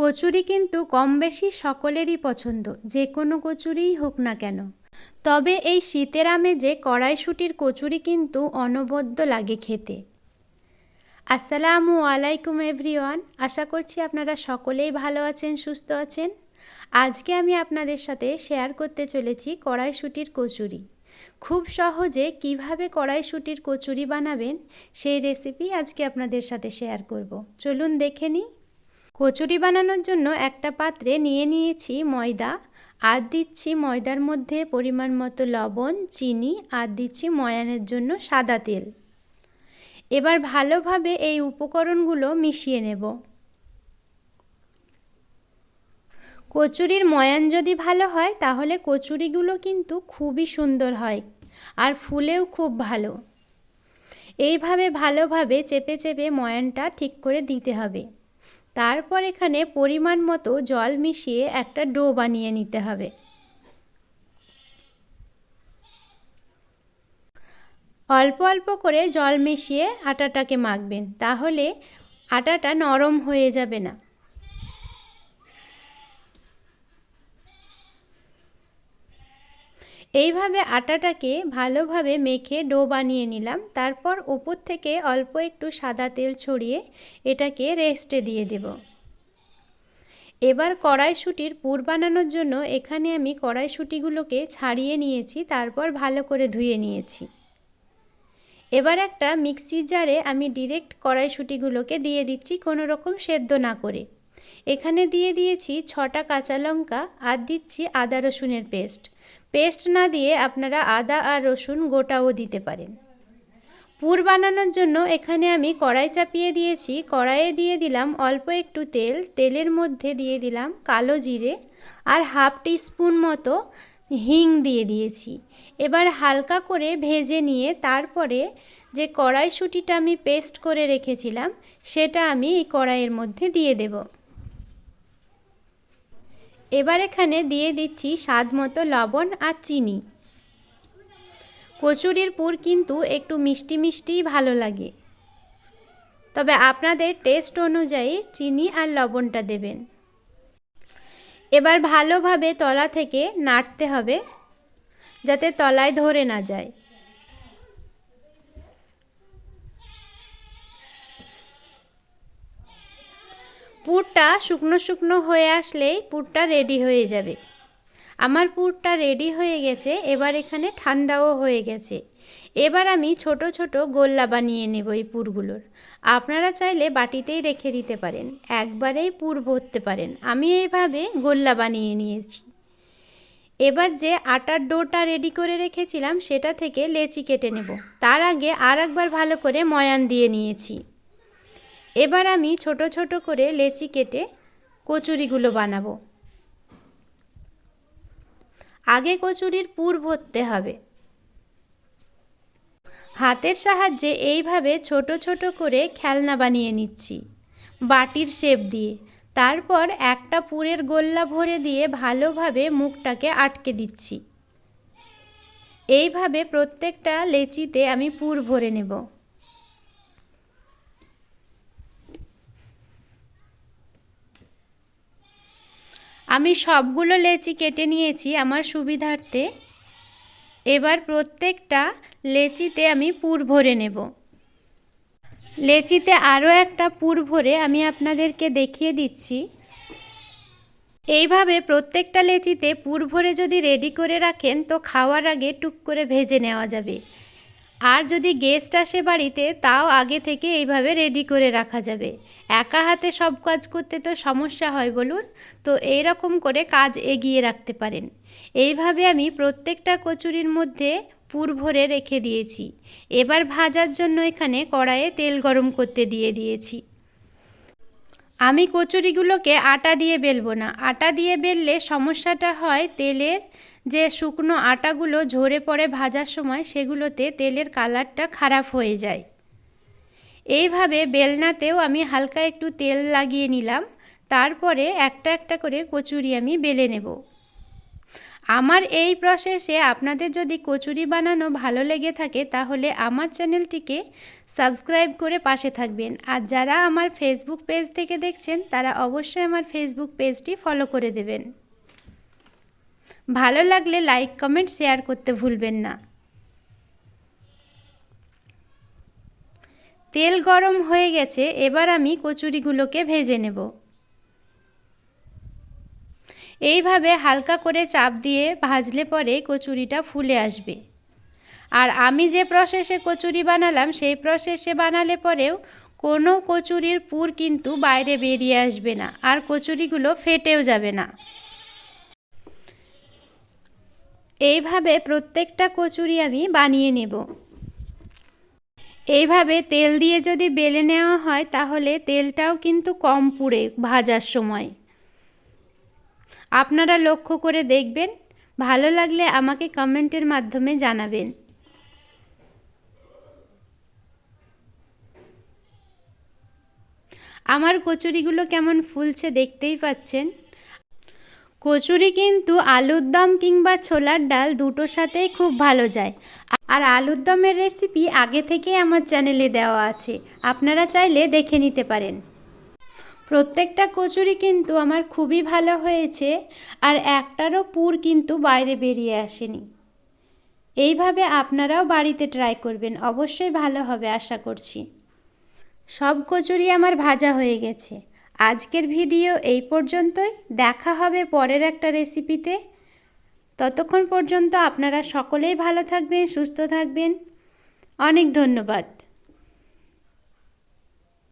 কচুরি কিন্তু কম বেশি সকলেরই পছন্দ, যে কোনো কচুরিই হোক না কেন। তবে এই শীতের আমেজে কড়াইশুটির কচুরি কিন্তু অনবদ্য লাগে খেতে। আসসালামু আলাইকুম এভরিওয়ান, আশা করছি আপনারা সকলেই ভালো আছেন, সুস্থ আছেন। আজকে আমি আপনাদের সাথে শেয়ার করতে চলেছি কড়াইশুটির কচুরি। খুব সহজে কীভাবে কড়াইশুটির কচুরি বানাবেন সেই রেসিপি আজকে আপনাদের সাথে শেয়ার করব। চলুন দেখে নিই। কচুরি বানানোর জন্য একটা পাত্রে নিয়ে নিয়েছি ময়দা, আর দিচ্ছি ময়দার মধ্যে পরিমাণ মতো লবণ, চিনি, আর দিচ্ছি ময়ানের জন্য সাদা তেল। এবার ভালোভাবে এই উপকরণগুলো মিশিয়ে নেব। কচুরির ময়ান যদি ভালো হয়, তাহলে কচুরিগুলো কিন্তু খুবই সুন্দর হয়, আর ফুলেও খুব ভালো। এইভাবে ভালোভাবে চেপে চেপে ময়ানটা ঠিক করে দিতে হবে। তারপর এখানে পরিমাণ মতো জল মিশিয়ে একটা ডো বানিয়ে নিতে হবে। অল্প অল্প করে জল মিশিয়ে আটাটাকে মাখবেন, তাহলে আটাটা নরম হয়ে যাবে না। এইভাবে আটাটাকে ভালোভাবে মেখে ডো বানিয়ে নিলাম। তারপর উপর থেকে অল্প একটু সাদা তেল ছড়িয়ে এটাকে রেস্টে দিয়ে দেব। এবার কড়াইশুটির পুর বানানোর জন্য এখানে আমি কড়াইশুটিগুলোকে ছাড়িয়ে নিয়েছি, তারপর ভালো করে ধুয়ে নিয়েছি। এবার একটা মিক্সির জারে আমি ডিরেক্ট কড়াইশুটিগুলোকে দিয়ে দিচ্ছি কোনো রকম সেদ্ধ না করে। এখানে দিয়ে দিয়েছি ছটা কাঁচা লঙ্কা আর দিচ্ছি আদা রসুনের পেস্ট। পেস্ট না দিয়ে আপনারা আদা আর রসুন গোটাও দিতে পারেন। পুর বানানোর জন্য এখানে আমি কড়াই চাপিয়ে দিয়েছি। কড়াইয়ে দিয়ে দিলাম অল্প একটু তেল। তেলের মধ্যে দিয়ে দিলাম কালো জিরে আর হাফ টিস্পুন মতো হিং দিয়ে দিয়েছি। এবার হালকা করে ভেজে নিয়ে তারপরে যে কড়াইশুঁটিটা আমি পেস্ট করে রেখেছিলাম, সেটা আমি এই কড়াইয়ের মধ্যে দিয়ে দেবো। এবার এখানে দিয়ে দিচ্ছি স্বাদ মতো লবণ আর চিনি। কচুরির পুর কিন্তু একটু মিষ্টি মিষ্টিই ভালো লাগে। তবে আপনাদের টেস্ট অনুযায়ী চিনি আর লবণটা দেবেন। এবার ভালোভাবে তলা থেকে নাড়তে হবে, যাতে তলায় ধরে না যায়। পুরটা শুকনো শুকনো হয়ে আসলেই পুরটা রেডি হয়ে যাবে। আমার পুরটা রেডি হয়ে গেছে, এবার এখানে ঠান্ডাও হয়ে গেছে। এবার আমি ছোট ছোট গোল্লা বানিয়ে নেব এই পুরগুলোর। আপনারা চাইলে বাটিতেই রেখে দিতে পারেন, একবারেই পুর ভরতে পারেন। আমি এইভাবে গোল্লা বানিয়ে নিয়েছি। এবার যে আটার ডোটা রেডি করে রেখেছিলাম, সেটা থেকে লেচি কেটে নেব। তার আগে আর একবার ভালো করে ময়ান দিয়ে নিয়েছি। এবার আমি ছোট ছোট করে লেচি কেটে কচুরিগুলো বানাবো। আগে কচুরির পুর ভরতে হবে। হাতের সাহায্যে এইভাবে ছোট ছোট করে খেলনা বানিয়ে নিচ্ছি, বাটির শেপ দিয়ে। তারপর একটা পুরের গোল্লা ভরে দিয়ে ভালোভাবে মুখটাকে আটকে দিচ্ছি। এইভাবে প্রত্যেকটা লেচিতে আমি পুর ভরে নেব। আমি সবগুলো লেচি কেটে নিয়েছি আমার সুবিধার্থে। এবার প্রত্যেকটা লেচিতে আমি পুর ভরে নেব। লেচিতে আরও একটা পুর ভরে আমি আপনাদেরকে দেখিয়ে দিচ্ছি। এইভাবে প্রত্যেকটা লেচিতে পুর ভরে যদি রেডি করে রাখেন তো খাওয়ার আগে টুক করে ভেজে নেওয়া যাবে। আর যদি গেস্ট আসে বাড়িতে, তাও আগে থেকে এইভাবে রেডি করে রাখা যাবে। একা হাতে সব কাজ করতে তো সমস্যা হয় বলুন। তো এই রকম করে কাজ এগিয়ে রাখতে পারেন। এইভাবে আমি প্রত্যেকটা কচুরির মধ্যে পুর ভরে রেখে দিয়েছি। এবার ভাজার জন্য এখানে কড়াইয়ে তেল গরম করতে দিয়ে দিয়েছি। আমি কচুরিগুলোকে আটা দিয়ে বেলবো না। আটা দিয়ে বেললে সমস্যাটা হয় তেলের যে শুকনো আটাগুলো ঝরে পড়ে ভাজার সময় সেগুলোতে তেলের কালারটা খারাপ হয়ে যায়। এইভাবে বেলনাতেও আমি হালকা একটু তেল লাগিয়ে নিলাম। তারপরে একটা একটা করে কচুরি আমি বেলে নেব। আমার এই প্রসেসে আপনাদের যদি কচুরি বানানো ভালো লেগে থাকে, তাহলে আমার চ্যানেলটিকে সাবস্ক্রাইব করে পাশে থাকবেন। আর যারা আমার ফেসবুক পেজ থেকে দেখছেন, তারা অবশ্যই আমার ফেসবুক পেজটি ফলো করে দেবেন। ভালো লাগলে লাইক কমেন্ট শেয়ার করতে ভুলবেন না। তেল গরম হয়ে গেছে, এবার আমি কচুরিগুলোকে ভেজে নেব। এইভাবে হালকা করে চাপ দিয়ে ভাজলে পরে কচুরিটা ফুলে আসবে। আর আমি যে প্রসেসে কচুরি বানালাম, সেই প্রসেসে বানালে পরেও কোনো কচুরির পুর কিন্তু বাইরে বেরিয়ে আসবে না, আর কচুরিগুলো ফেটেও যাবে না। এইভাবে প্রত্যেকটা কচুরি আমি বানিয়ে নেব। এইভাবে তেল দিয়ে যদি বেলে নেওয়া হয়, তাহলে তেলটাও কিন্তু কম পুড়ে ভাজার সময়। আপনারা লক্ষ্য করে দেখবেন। ভালো লাগলে আমাকে কমেন্টের মাধ্যমে জানাবেন। আমার কচুরিগুলো কেমন ফুলছে দেখতেই পাচ্ছেন। কচুরি কিন্তু আলুর দম কিংবা ছোলার ডাল দুটোর সাথেই খুব ভালো যায়। আর আলুর দমের রেসিপি আগে থেকেই আমার চ্যানেলে দেওয়া আছে। আপনারা চাইলে দেখে নিতে পারেন। প্রত্যেকটা কচুরি কিন্তু আমার খুবই ভালো হয়েছে আর একটারও পুর কিন্তু বাইরে বেরিয়ে আসেনি। এইভাবে আপনারাও বাড়িতে ট্রাই করবেন, অবশ্যই ভালো হবে আশা করছি। সব কচুরি আমার ভাজা হয়ে গেছে। আজকের ভিডিও এই পর্যন্তই। দেখা হবে পরের একটা রেসিপিতে ততক্ষণ পর্যন্ত আপনারা সকলেই ভালো থাকবেন, সুস্থ থাকবেন। অনেক ধন্যবাদ।